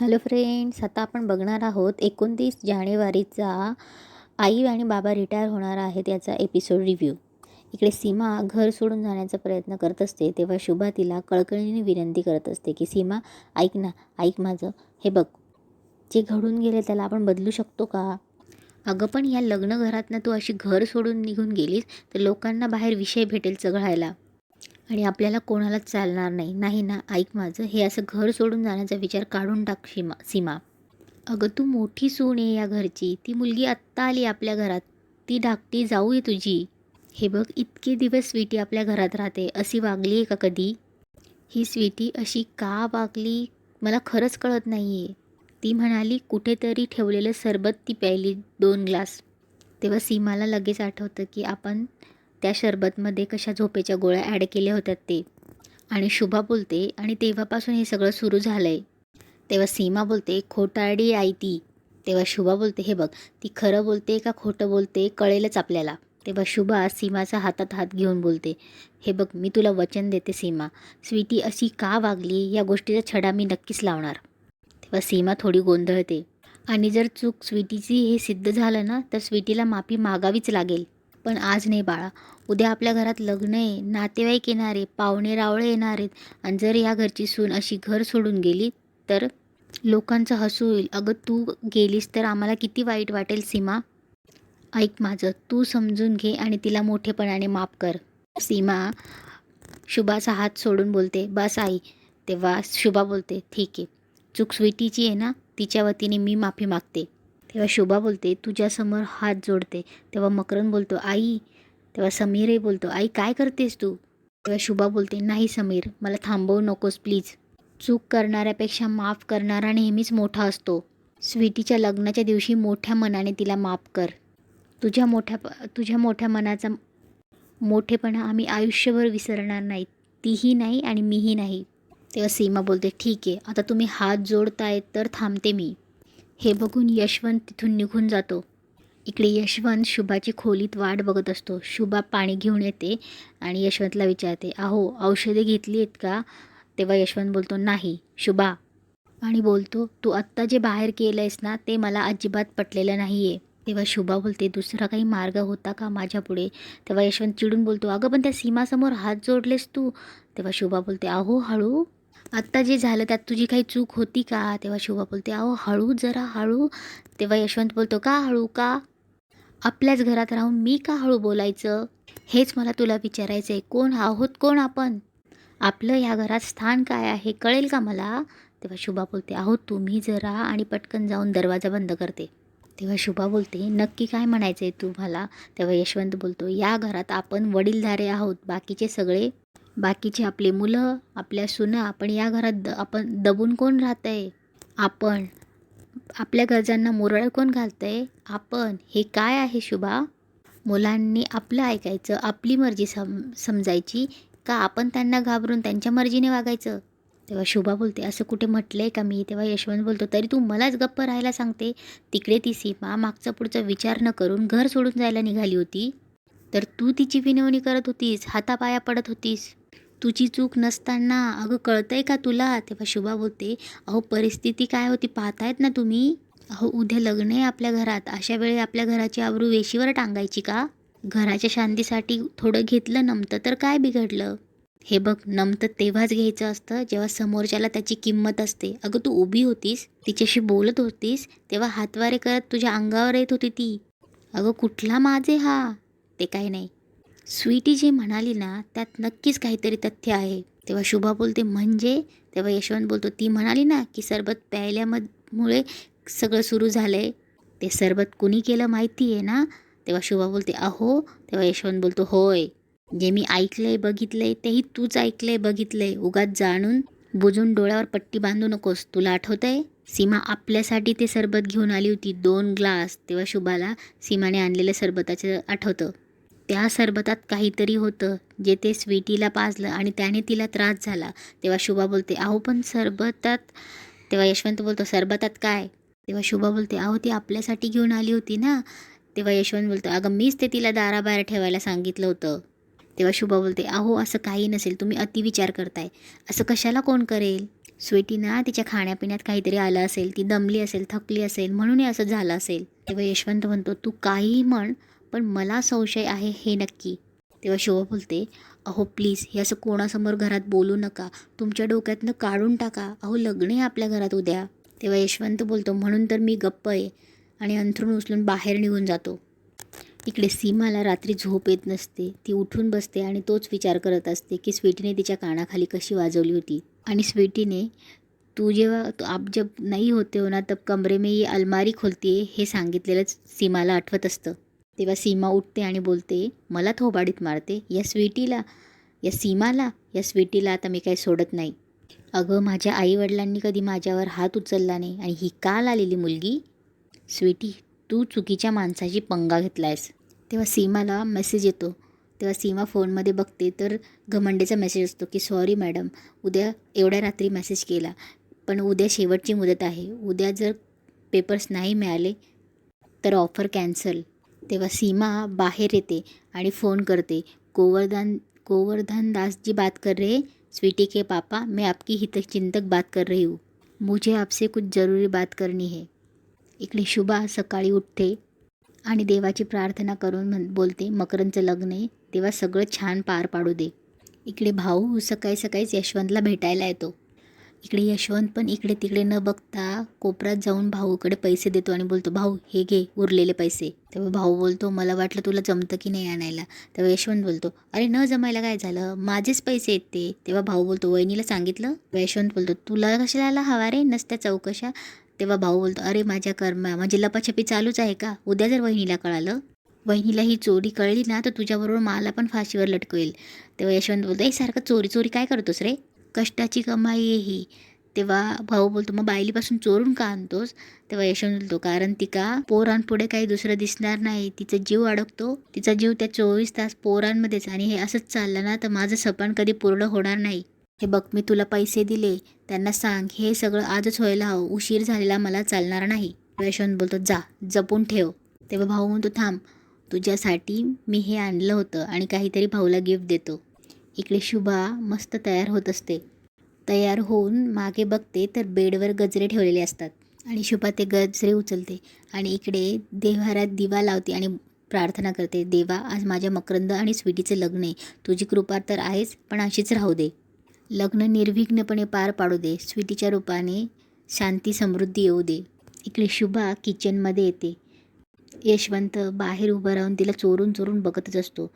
Hello friends आता आपण बघणार आहोत एकोणतीस जानेवारीचा आई आणि बाबा रिटायर होणार आहेत याचा एपिसोड रिव्ह्यू इकडे सीमा घर सोडून जाण्याचा प्रयत्न करत असते तेव्हा शुभा तिला कळकळीने विनंती करत असते की सीमा ऐक ना ऐक माझं. हे बघ जे घडून गेले त्याला आपण बदलू शकतो का? अगं पण या लग्न घरातनं तू अशी घर सोडून निघून गेलीस तर लोकांना बाहेर विषय भेटेल चघळायला आणि आपल्याला कोणालाच चालणार नाही. नाही ना ऐक माझं. हे असं घर सोडून जाण्याचा विचार काढून टाक सीमा सीमा. अगं तू मोठी सून आहे या घरची. ती मुलगी आत्ता आली आपल्या घरात. ती धाकटी जाऊ आहे तुझी. हे बघ इतके दिवस स्वीटी आपल्या घरात राहते. अशी वागली आहे का कधी? ही स्वीटी अशी का वागली? मला खरंच कळत नाही आहे ती म्हणाली कुठेतरी ठेवलेलं सरबत ती प्यायली दोन ग्लास. तेव्हा सीमाला लगेच आठवतं की आपण त्या शरबतमध्ये कशा झोपेच्या गोळ्या ॲड केल्या होत्या ते? आणि शुभा बोलते आणि तेव्हापासून हे सगळं सुरू झालं आहे तेव्हा सीमा बोलते खोटारडी आई ती. तेव्हा शुभा बोलते हे बघ ती खरं बोलते का खोटं बोलते कळेलच आपल्याला. तेव्हा शुभा सीमाचा हातात हात घेऊन बोलते हे बघ मी तुला वचन देते सीमा. स्वीटी अशी का वागली या गोष्टीचा छडा मी नक्कीच लावणार. तेव्हा सीमा थोडी गोंधळते आणि जर चूक स्वीटीची हे सिद्ध झालं ना तर स्वीटीला माफी मागावीच लागेल. पण आज नाही बाळा. उद्या आपल्या घरात लग्न आहे नातेवाईक येणारे पाहुणे रावळे येणार आहेत आणि जर या घरची सून अशी घर सोडून गेली तर? लोकांचं हसू होईल अगं तू गेलीस तर आम्हाला किती वाईट वाटेल सीमा. ऐक माझं तू समजून घे आणि तिला मोठेपणाने माफ कर. सीमा शुभाचा हात सोडून बोलते बस आई. तेव्हा शुभा बोलते ठीक आहे. चूक स्वीटीची आहे ना? तिच्या वतीने मी माफी मागते. तेव्हा शुभा बोलते तुझ्यासमोर हात जोडते. तेव्हा मकरन बोलतो आई. तेव्हा समीरही बोलतो आई काय करतेस तू? तेव्हा शुभा बोलते नाही समीर मला थांबवू नकोस प्लीज. चूक करणाऱ्यापेक्षा माफ करणारा नेहमीच मोठा असतो. स्वीटीच्या लग्नाच्या दिवशी मोठ्या मनाने तिला माफ कर. तुझ्या मोठ्या तुझ्या मोठ्या मनाचा मोठेपणा आम्ही आयुष्यभर विसरणार नाही तीही नाही आणि मीही नाही. तेव्हा सीमा बोलते ठीक आहे आता तुम्ही हात जोडताय तर थांबते मी. हे बघून यशवंत तिथून निघून जातो. इकडे यशवंत शुभाची खोलीत वाट बघत असतो. शुभा पाणी घेऊन येते आणि यशवंतला विचारते अहो औषधे घेतली आहेत का? तेव्हा यशवंत बोलतो नाही शुभा. आणि बोलतो तू आत्ता जे बाहेर केलं आहेस ना ते मला अजिबात पटलेलं नाही आहे तेव्हा शुभा बोलते दुसरा काही मार्ग होता का माझ्यापुढे तेव्हा यशवंत चिडून बोलतो अगं पण त्या सीमासमोर हात जोडलेस तू. तेव्हा शुभा बोलते अहो हळू. आत्ता जे झालं त्यात तुझी काही चूक होती का? तेव्हा शुभा बोलते अहो हळू जरा हळू. तेव्हा यशवंत बोलतो का हळू का? आपल्याच घरात राहून मी का हळू बोलायचं? हेच मला तुला विचारायचं आहे कोण आहोत कोण आपण? आपलं या घरात स्थान काय आहे कळेल का मला? तेव्हा शुभा बोलते अहो तुम्ही जरा आणि पटकन जाऊन दरवाजा बंद करते. तेव्हा शुभा बोलते नक्की काय म्हणायचं आहे तुम्हाला? तेव्हा यशवंत बोलतो या घरात आपण वडीलधारे आहोत बाकीचे सगळे बाकीचे आपले मुलं आपल्या सुना आपण या घरात द आपण दबून कोण राहतं आहे आपण. आपल्या गरजांना मुरळ कोण घालतं आहे आपण. हे काय आहे शुभा? मुलांनी आपलं ऐकायचं आपली मर्जी सम समजायची का आपण त्यांना घाबरून त्यांच्या मर्जीने वागायचं? तेव्हा शुभा बोलते असं कुठे म्हटलं आहे का मी? तेव्हा यशवंत बोलतो तरी तू मलाच गप्प राहायला सांगते. तिकडे ती सीमा मागचा पुढचा विचार न करून घर सोडून जायला निघाली होती. तर तू तिची विनवणी करत होतीस हातापाया पडत होतीस. तुझी चूक नसताना. अगं कळतंय का तुला? तेव्हा शुभा बोलते अहो परिस्थिती काय होती पाहतायत ना तुम्ही? अहो उद्या लग्न आहे आपल्या घरात. अशा वेळी आपल्या घराची आबरू वेशीवर टांगायची का? घराच्या शांतीसाठी थोडं घेतलं नमतं तर काय बिघडलं? हे बघ नमतं तेव्हाच घ्यायचं असतं जेव्हा समोरच्याला त्याची किंमत असते. अगं तू उभी होतीस तिच्याशी बोलत होतीस तेव्हा हातवारे करत तुझ्या अंगावर येत होती ती. अगं कुठला माझे हा? ते काही नाही. स्वीटी जे म्हणाली ना त्यात नक्कीच काहीतरी तथ्य आहे. तेव्हा शुभा बोलते म्हणजे? तेव्हा यशवंत बोलतो ती म्हणाली ना की सरबत प्यायल्यामुळे सगळं सुरू झालं आहे ते सरबत कुणी केलं माहिती आहे ना? तेव्हा शुभा बोलते अहो तेव्हा यशवंत बोलतो होय जे मी ऐकलंय बघितलंय तेही तूच ऐकलंय बघितलंय. उगाच जाणून बुजून डोळ्यावर पट्टी बांधू नकोस. तुला आठवतंय? सीमा आपल्यासाठी ते सरबत घेऊन आली होती दोन ग्लास. तेव्हा शुभाला सीमाने आणलेलं सरबताचं आठवतं. त्या सरबतात काहीतरी होतं जे ते स्वीटीला पाजलं आणि त्याने तिला त्रास झाला. तेव्हा शुभा बोलते अहो पण सरबतात तेव्हा यशवंत बोलतो सरबतात काय तेव्हा शुभा बोलते अहो ती आपल्यासाठी घेऊन आली होती ना तेव्हा यशवंत बोलतो अगं मीच ते तिला दाराबाहेर ठेवायला सांगितलं होतं तेव्हा शुभा बोलते अहो असं काही नसेल तुम्ही अतिविचार करताय. असं कशाला कोण करेल? स्वीटी ना तिच्या खाण्यापिण्यात काहीतरी आलं असेल ती दमली असेल थकली असेल म्हणून हे असं झालं असेल तेव्हा यशवंत म्हणतो तू काही म्हण पण मला संशय आहे हे नक्की. तेव्हा शोभा बोलते अहो प्लीज हे असं कोणासमोर घरात बोलू नका. तुमच्या डोक्यातनं काढून टाका. अहो लग्न आहे आपल्या घरात उद्या. तेव्हा यशवंत बोलतो म्हणून तर मी गप्प आहे. आणि अंथरून उचलून बाहेर निघून जातो. इकडे सीमाला रात्री झोप येत नसते. ती उठून बसते आणि तोच विचार करत असते की स्वीटीने तिच्या कानाखाली कशी वाजवली होती. आणि स्वीटीने तू जेव्हा तू आप जब नाही होते हो ना तब कमरे में ये अलमारी खोलती आहे हे सांगितलेलंच सीमाला आठवत असतं. तेव्हा सीमा उठते आणि बोलते मला थोबाडीत मारते. या स्वीटीला या सीमाला या स्वीटीला आता मी काही सोडत नाही. अगं माझ्या आईवडिलांनी कधी माझ्यावर हात उचलला नाही आणि ही काल आलेली मुलगी? स्वीटी तू चुकीच्या माणसाची पंगा घेतला आहेस तेव्हा सीमाला मेसेज येतो. तेव्हा सीमा फोनमध्ये बघते तर घमंडेचा मेसेज असतो की सॉरी मॅडम उद्या एवढ्या रात्री मेसेज केला. पण उद्या शेवटची मुदत आहे. उद्या जर पेपर्स नाही मिळाले तर ऑफर कॅन्सल तेव्हा सीमा बाहेर येते आणि फोन करते गोवर्धन गोवर्धन दास जी बात कर रहे हैं, स्वीटी के पापा मैं आपकी हितचिंतक बात कर रही हूँ। मुझे आपसे कुछ ज़रूरी बात करनी है। इकडे शुभा सकाळी उठते आणि देवाची प्रार्थना करून म्हण बोलते मकरंदचं लग्न आहे तेव्हा सगळं छान पार पाडू दे. इकडे भाऊ सकाळी सकाळीच यशवंतला भेटायला येतो. इकडे यशवंत पण इकडे तिकडे न बघता कोपऱ्यात जाऊन भाऊकडे पैसे देतो आणि बोलतो भाऊ हे घे उरलेले पैसे. तेव्हा भाऊ बोलतो मला वाटलं तुला जमतं की नाही आणायला. तेव्हा यशवंत बोलतो अरे न जमायला काय झालं? माझेच पैसे येत ते. तेव्हा भाऊ बोलतो वहिनीला सांगितलं? यशवंत बोलतो तुला कशाला हवा रे? नसत्या चौकशा. तेव्हा भाऊ बोलतो अरे माझ्या कर्मा म्हणजे लपाछपी चालूच आहे का? उद्या जर वहिनीला कळालं वहिनीला ही चोरी कळली ना तर तुझ्याबरोबर मला पण फाशीवर लटकवेल. तेव्हा यशवंत बोलतो ए सारखं चोरी चोरी काय करतोस रे? कष्टाची कमाई आहे ही. तेव्हा भाऊ बोलतो मग बायलीपासून चोरून का आणतोस? तेव्हा यशवंत बोलतो कारण तिका पोरांपुढे काही दुसरं दिसणार नाही. तिचा जीव अडकतो. तिचा जीव त्या चोवीस तास पोरांमध्येच. आणि हे असंच चाललं ना तर माझं सपन कधी पूर्ण होणार नाही. हे बघ मी तुला पैसे दिले. त्यांना सांग हे सगळं आजच व्हायला हवं. उशीर झालेला मला चालणार नाही. यशवंत बोलतो जा जपून ठेव. तेव्हा भाऊ म्हणतो थांब. तुझ्यासाठी मी हे आणलं होतं आणि काहीतरी भाऊला गिफ्ट देतो. इकडे शुभा मस्त तयार होत असते. तयार होऊन मागे बघते तर बेडवर गजरे ठेवलेले असतात. आणि शुभा ते गजरे उचलते आणि इकडे देव्हारात दिवा लावते आणि प्रार्थना करते देवा आज माझ्या मकरंद आणि स्वीटीचे लग्न आहे. तुझी कृपा तर आहेच पण अशीच राहू दे. लग्न निर्विघ्नपणे पार पाडू दे. स्वीटीच्या रूपाने शांती समृद्धी येऊ दे. इकडे शुभा किचनमध्ये येते. यशवंत बाहेर उभं राहून तिला चोरून चोरून बघतच असतो.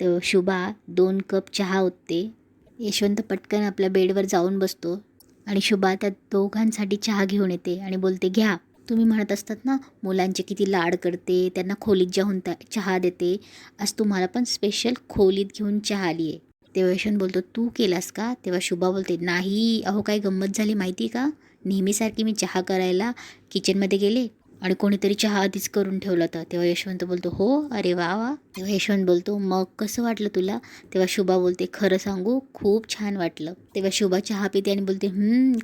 तेव्हा शुभा दोन कप चहा ओतते. यशवंत पटकन आपल्या बेडवर जाऊन बसतो आणि शुभा त्या दोघांसाठी चहा घेऊन येते आणि बोलते घ्या. तुम्ही म्हणत असतात ना मुलांचे किती लाड करते त्यांना खोलीत जाऊन त्या चहा देते. आज तुम्हाला पण स्पेशल खोलीत घेऊन चहा आली आहे तेव्हा यशवंत बोलतो तू केलास का? तेव्हा शुभा बोलते नाही. अहो काय गंमत झाली माहिती का? नेहमीसारखी मी चहा करायला किचनमध्ये गेले आणि कोणीतरी चहा आधीच करून ठेवला होता. तेव्हा यशवंत बोलतो हो अरे वा वा. तेव्हा यशवंत बोलतो मग कसं वाटलं तुला? तेव्हा शुभा बोलते खरं सांगू खूप छान वाटलं. तेव्हा शुभा चहा पिते आणि बोलते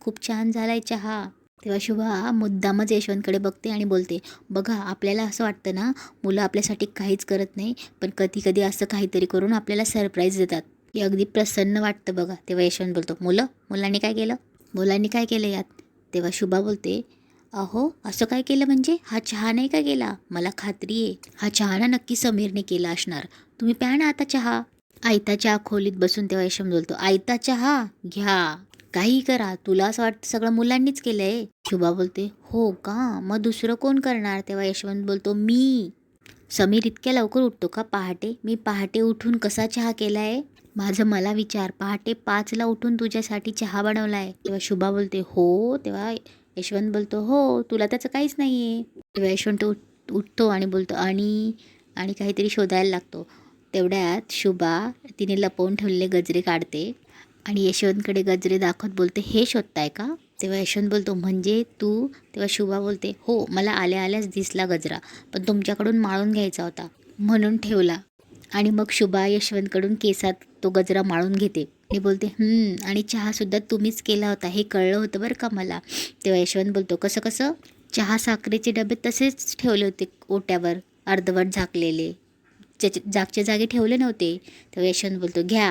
खूप छान झालाय चहा. तेव्हा शुभा मुद्दामच यशवंतकडे बघते आणि बोलते बघा आपल्याला असं वाटतं ना मुलं आपल्यासाठी काहीच करत नाही पण कधी कधी असं काहीतरी करून आपल्याला सरप्राईज देतात. हे अगदी प्रसन्न वाटतं बघा. तेव्हा यशवंत बोलतो मुलं मुलांनी काय केलं? मुलांनी काय केलं यात? तेव्हा शुभा बोलते अहो असं काय केलं म्हणजे? हा चहा नाही का केला मला खात्री आहे. हा चहा ना नक्की समीरने केला असणार. तुम्ही प्या ना आता चहा. आयता चहा खोलीत बसून तेव्हा यशवंत बोलतो आयता चहा? घ्या. काही करा. तुला असं वाटतं सगळं मुलांनीच केलंय? शुभा बोलते हो का? मग दुसरं कोण करणार? तेव्हा यशवंत बोलतो मी. समीर इतक्या लवकर उठतो का? पहाटे. मी पहाटे उठून कसा चहा केलाय? माझं मला विचार. पहाटे पाचला उठून तुझ्यासाठी चहा बनवलाय. तेव्हा शुभा बोलते हो. तेव्हा यशवंत बोलतो हो तुला त्याचं काहीच नाही आहे तेव्हा यशवंत उठ उठतो आणि बोलतो आणि आणि काहीतरी शोधायला लागतो. तेवढ्यात शुभा तिने लपवून ठेवलेले गजरे काढते आणि यशवंतकडे गजरे दाखवत बोलते हे शोधताय का? तेव्हा यशवंत बोलतो म्हणजे तू? तेव्हा शुभा बोलते हो मला आल्या आल्याच दिसला गजरा पण तुमच्याकडून माळून घ्यायचा होता. म्हणून ठेवला. आणि मग शुभा यशवंतकडून केसात तो गजरा माळून घेते. आणि बोलते आणि चहासुद्धा तुम्हीच केला होता हे कळलं होतं बरं का मला? तेव्हा यशवंत बोलतो कसं कसं? चहा साखरेचे डबे तसेच ठेवले होते ओट्यावर अर्धवट झाकलेले. ज्याच्या जागच्या जागी ठेवले नव्हते. तेव्हा यशवंत बोलतो घ्या.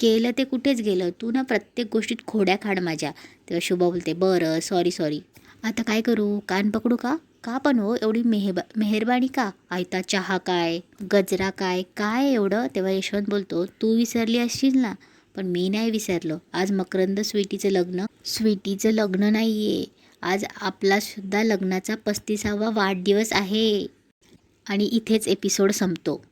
केलं ते कुठेच गेलं? तू ना प्रत्येक गोष्टीत खोड्या खाड माझ्या. तेव्हा शुभा बोलते बरं सॉरी सॉरी आता काय करू? कान पकडू का? का पण हो एवढी मेहबा मेहरबानी का? आयता चहा काय? गजरा काय? काय एवढं? तेव्हा यशवंत बोलतो तू विसरली असशील ना. पण मी नाही विसरलो. आज मकरंद स्वीटीचं लग्न. स्वीटीचं लग्न नाही आहे आज आपला सुद्धा लग्नाचा पस्तीसावा वाढदिवस आहे. आणि इथेच एपिसोड संपतो.